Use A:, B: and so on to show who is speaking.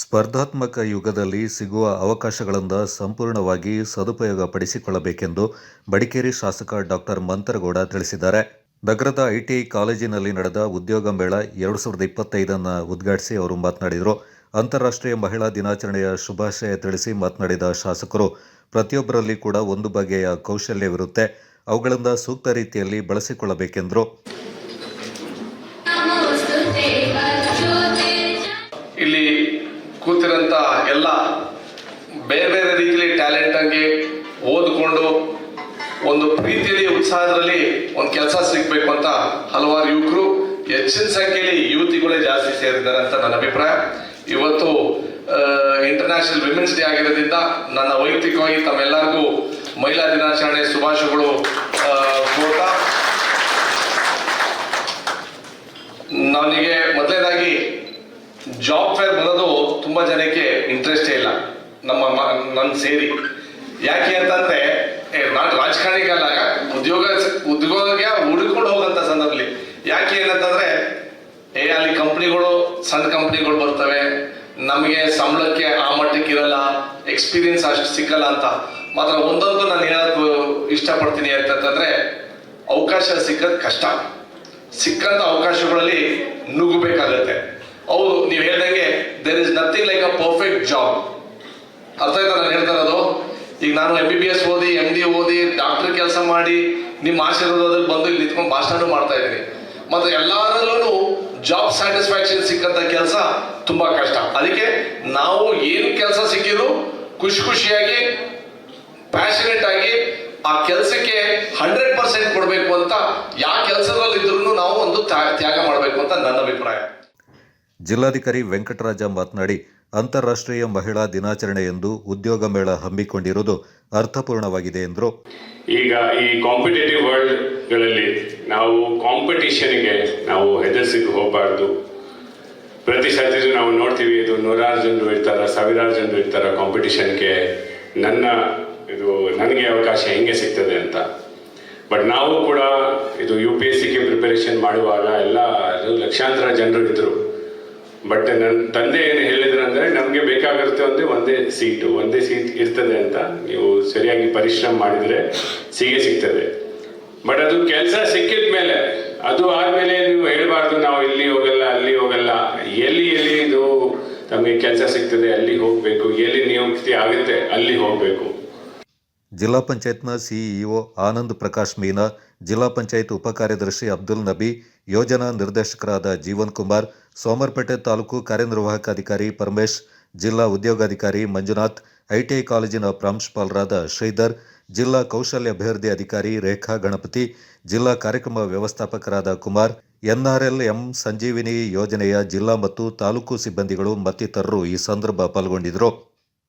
A: ಸ್ಪರ್ಧಾತ್ಮಕ ಯುಗದಲ್ಲಿ ಸಿಗುವ ಅವಕಾಶಗಳಿಂದ ಸಂಪೂರ್ಣವಾಗಿ ಸದುಪಯೋಗ ಪಡಿಸಿಕೊಳ್ಳಬೇಕೆಂದು ಮಡಿಕೇರಿ ಶಾಸಕ ಡಾಕ್ಟರ್ ಮಂತರಗೌಡ ತಿಳಿಸಿದ್ದಾರೆ. ನಗರದ ಐಟಿಐ ಕಾಲೇಜಿನಲ್ಲಿ ನಡೆದ ಉದ್ಯೋಗ ಮೇಳ ಎರಡು ಸಾವಿರದ ಇಪ್ಪತ್ತೈದನ್ನು ಉದ್ಘಾಟಿಸಿ ಅವರು ಮಾತನಾಡಿದರು. ಅಂತಾರಾಷ್ಟ್ರೀಯ ಮಹಿಳಾ ದಿನಾಚರಣೆಯ ಶುಭಾಶಯ ತಿಳಿಸಿ ಮಾತನಾಡಿದ ಶಾಸಕರು, ಪ್ರತಿಯೊಬ್ಬರಲ್ಲಿ ಕೂಡ ಒಂದು ಬಗೆಯ ಕೌಶಲ್ಯವಿರುತ್ತೆ. ಅವುಗಳಿಂದ ಸೂಕ್ತ ರೀತಿಯಲ್ಲಿ ಬಳಸಿಕೊಳ್ಳಬೇಕೆಂದರು.
B: ಕೂತಿರೋಂಥ ಎಲ್ಲ ಬೇರೆ ಬೇರೆ ರೀತಿಯಲ್ಲಿ ಟ್ಯಾಲೆಂಟ್ ಆಗಿ ಓದ್ಕೊಂಡು ಒಂದು ಪ್ರೀತಿಯಲ್ಲಿ, ಉತ್ಸಾಹದಲ್ಲಿ ಒಂದು ಕೆಲಸ ಸಿಗ್ಬೇಕು ಅಂತ ಹಲವಾರು ಯುವಕರು ಹೆಚ್ಚಿನ ಸಂಖ್ಯೆಯಲ್ಲಿ ಯುವತಿಗಳೇ ಜಾಸ್ತಿ ಸೇರಿದ್ದಾರೆ ಅಂತ ನನ್ನ ಅಭಿಪ್ರಾಯ. ಇವತ್ತು ಇಂಟರ್ನ್ಯಾಷನಲ್ ವಿಮೆನ್ಸ್ ಡೇ ಆಗಿರೋದ್ರಿಂದ ನನ್ನ ವೈಯಕ್ತಿಕವಾಗಿ ತಮ್ಮೆಲ್ಲರಿಗೂ ಮಹಿಳಾ ದಿನಾಚರಣೆ ಶುಭಾಶಯಗಳು ನನಗೆ ಮೊದಲನೇದಾಗಿ ಜಾಬ್ ತುಂಬಾ ಜನಕ್ಕೆ ಇಂಟ್ರೆಸ್ಟೇ ಇಲ್ಲ. ನಮ್ಮ ನನ್ ಸೇರಿ. ಯಾಕೆ ಅಂತಂದ್ರೆ ಏ, ರಾಜಕಾರಣಿಗಲ್ಲಾಗ ರಾಜಕಾರಣಿಗಲ್ಲ ಉದ್ಯೋಗ ಉದ್ಯೋಗ ಹುಡುಕೊಂಡು ಹೋಗಂತ ಸಂದರ್ಭದಲ್ಲಿ ಯಾಕೆ ಏನಂತಂದ್ರೆ ಏ ಅಲ್ಲಿ ಕಂಪ್ನಿಗಳು ಸಣ್ಣ ಕಂಪ್ನಿಗಳು ಬರ್ತವೆ. ನಮಗೆ ಸಂಬಳಕ್ಕೆ ಆ ಮಟ್ಟಕ್ಕೆ ಇರಲ್ಲ. ಎಕ್ಸ್ಪೀರಿಯನ್ಸ್ ಅಷ್ಟು ಸಿಕ್ಕಲ್ಲ ಅಂತ. ಮಾತ್ರ ಒಂದೊಂದು ನಾನು ಹೇಳೋದು ಇಷ್ಟಪಡ್ತೀನಿ ಅಂತಂದ್ರೆ ಅವಕಾಶ ಸಿಕ್ಕದ್ ಕಷ್ಟ. ಸಿಕ್ಕಂತ ಅವಕಾಶಗಳಲ್ಲಿ ನುಗ್ಗಬೇಕಾಗತ್ತೆ. ಹೌದು, ನೀವು ಹೇಳ್ದಂಗೆ there is nothing like a perfect job ಅರ್ಥ ಆಯ್ತಾ ನಾನು ಹೇಳ್ತಾ ಇರೋದು? ಈಗ ನಾನು ಎಂ ಬಿ ಬಿ ಎಸ್ ಓದಿ ಎಂ ಡಿ ಓದಿ ಡಾಕ್ಟರ್ ಕೆಲಸ ಮಾಡಿ, ನಿಮ್ಮ ಆಶೀರ್ವಾದದಲ್ಲಿ ಬಂದು ಇಲ್ಲಿ ನಿಂತ್ಕೊಂಡು ಭಾಷಣ ಮಾಡ್ತಾ ಇದ್ದೀನಿ. ಮತ್ತು ಎಲ್ಲರಲ್ಲೂ ಜಾಬ್ ಸ್ಯಾಟಿಸ್ಫ್ಯಾಕ್ಷನ್ ಸಿಕ್ಕಂತ ಕೆಲಸ ತುಂಬಾ ಕಷ್ಟ. ಅದಕ್ಕೆ ನಾವು ಏನು ಕೆಲಸ ಸಿಕ್ಕಿದ್ರು ಖುಷಿ ಖುಷಿಯಾಗಿ ಪ್ಯಾಷನೇಟ್ ಆಗಿ ಆ ಕೆಲಸಕ್ಕೆ ಹಂಡ್ರೆಡ್ ಪರ್ಸೆಂಟ್ ಕೊಡಬೇಕು ಅಂತ ಯಾವ ಕೆಲಸದಲ್ಲಿ ಇದ್ರೂ ನಾವು ಒಂದು ತ್ಯಾ- ತ್ಯಾಗ ಮಾಡಬೇಕು ಅಂತ ನನ್ನ ಅಭಿಪ್ರಾಯ.
A: ಜಿಲ್ಲಾಧಿಕಾರಿ ವೆಂಕಟರಾಜ ಮಾತನಾಡಿ, ಅಂತಾರಾಷ್ಟ್ರೀಯ ಮಹಿಳಾ ದಿನಾಚರಣೆ ಎಂದು ಉದ್ಯೋಗ ಮೇಳ ಹಮ್ಮಿಕೊಂಡಿರುವುದು ಅರ್ಥಪೂರ್ಣವಾಗಿದೆ ಎಂದರು.
C: ಈಗ ಈ ಕಾಂಪಿಟೇಟಿವ್ ವರ್ಲ್ಡ್ಗಳಲ್ಲಿ ನಾವು ಕಾಂಪಿಟೇಷನ್ಗೆ ನಾವು ಹೆದರ್ಸಿಗೆ ಹೋಗಬಾರ್ದು. ಪ್ರತಿ ಸರ್ತಿಗೂ ನಾವು ನೋಡ್ತೀವಿ, ಇದು ನೂರಾರು ಜನರು ಇರ್ತಾರ, ಸಾವಿರಾರು ಜನರು ಇರ್ತಾರ ಕಾಂಪಿಟೇಷನ್ಗೆ ನನ್ನ ಇದು ನನಗೆ ಅವಕಾಶ ಹೆಂಗೆ ಸಿಗ್ತದೆ ಅಂತ. ಬಟ್ ನಾವು ಕೂಡ ಇದು ಯು ಪಿ ಎಸ್ ಸಿಗೆ ಪ್ರಿಪರೇಷನ್ ಮಾಡುವಾಗ ಎಲ್ಲ ಲಕ್ಷಾಂತರ ಜನರು ಇದ್ರು. ಬಟ್ ನನ್ನ ತಂದೆ ಏನು ಹೇಳಿದ್ರು ಅಂದ್ರೆ, ನಮಗೆ ಬೇಕಾಗಿರುತ್ತೆ ಒಂದೇ ಒಂದೇ ಸೀಟು ಒಂದೇ ಸೀಟ್ ಇರ್ತದೆ ಅಂತ ನೀವು ಸರಿಯಾಗಿ ಪರಿಶ್ರಮ ಮಾಡಿದ್ರೆ ಸಿಗೇ ಸಿಗ್ತದೆ. ಬಟ್ ಅದು ಕೆಲಸ ಸಿಕ್ಕಿದ ಮೇಲೆ ಅದು ಆದಮೇಲೆ ನೀವು ಹೇಳಬಾರ್ದು, ನಾವು ಇಲ್ಲಿ ಹೋಗಲ್ಲ, ಅಲ್ಲಿ ಹೋಗಲ್ಲ. ಎಲ್ಲಿ ಎಲ್ಲಿ ಇದು ನಮಗೆ ಕೆಲಸ ಸಿಗ್ತದೆ, ಅಲ್ಲಿ ಹೋಗಬೇಕು. ಎಲ್ಲಿ ನಿಯುಕ್ತಿ ಆಗುತ್ತೆ, ಅಲ್ಲಿ ಹೋಗ್ಬೇಕು.
A: ಜಿಲ್ಲಾ ಪಂಚಾಯತ್ನ ಸಿಇಒ ಆನಂದ್ ಪ್ರಕಾಶ್ ಮೀನಾ, ಜಿಲ್ಲಾ ಪಂಚಾಯತ್ ಉಪಕಾರ್ಯದರ್ಶಿ ಅಬ್ದುಲ್ ನಬಿ, ಯೋಜನಾ ನಿರ್ದೇಶಕರಾದ ಜೀವನ್ ಕುಮಾರ್, ಸೋಮರ್ಪೇಟೆ ತಾಲೂಕು ಕಾರ್ಯನಿರ್ವಾಹಕ ಅಧಿಕಾರಿ ಪರಮೇಶ್, ಜಿಲ್ಲಾ ಉದ್ಯೋಗಾಧಿಕಾರಿ ಮಂಜುನಾಥ್, ಐಟಿಐ ಕಾಲೇಜಿನ ಪ್ರಾಂಶುಪಾಲರಾದ ಶ್ರೀಧರ್, ಜಿಲ್ಲಾ ಕೌಶಲ್ಯ ಅಭಿವೃದ್ಧಿ ಅಧಿಕಾರಿ ರೇಖಾ ಗಣಪತಿ, ಜಿಲ್ಲಾ ಕಾರ್ಯಕ್ರಮ ವ್ಯವಸ್ಥಾಪಕರಾದ ಕುಮಾರ್, ಎನ್ಆರ್ಎಲ್ ಎಂ ಸಂಜೀವಿನಿ ಯೋಜನೆಯ ಜಿಲ್ಲಾ ಮತ್ತು ತಾಲೂಕು ಸಿಬ್ಬಂದಿಗಳು ಮತ್ತಿತರರು ಈ ಸಂದರ್ಭ ಪಾಲ್ಗೊಂಡಿದ್ದರು.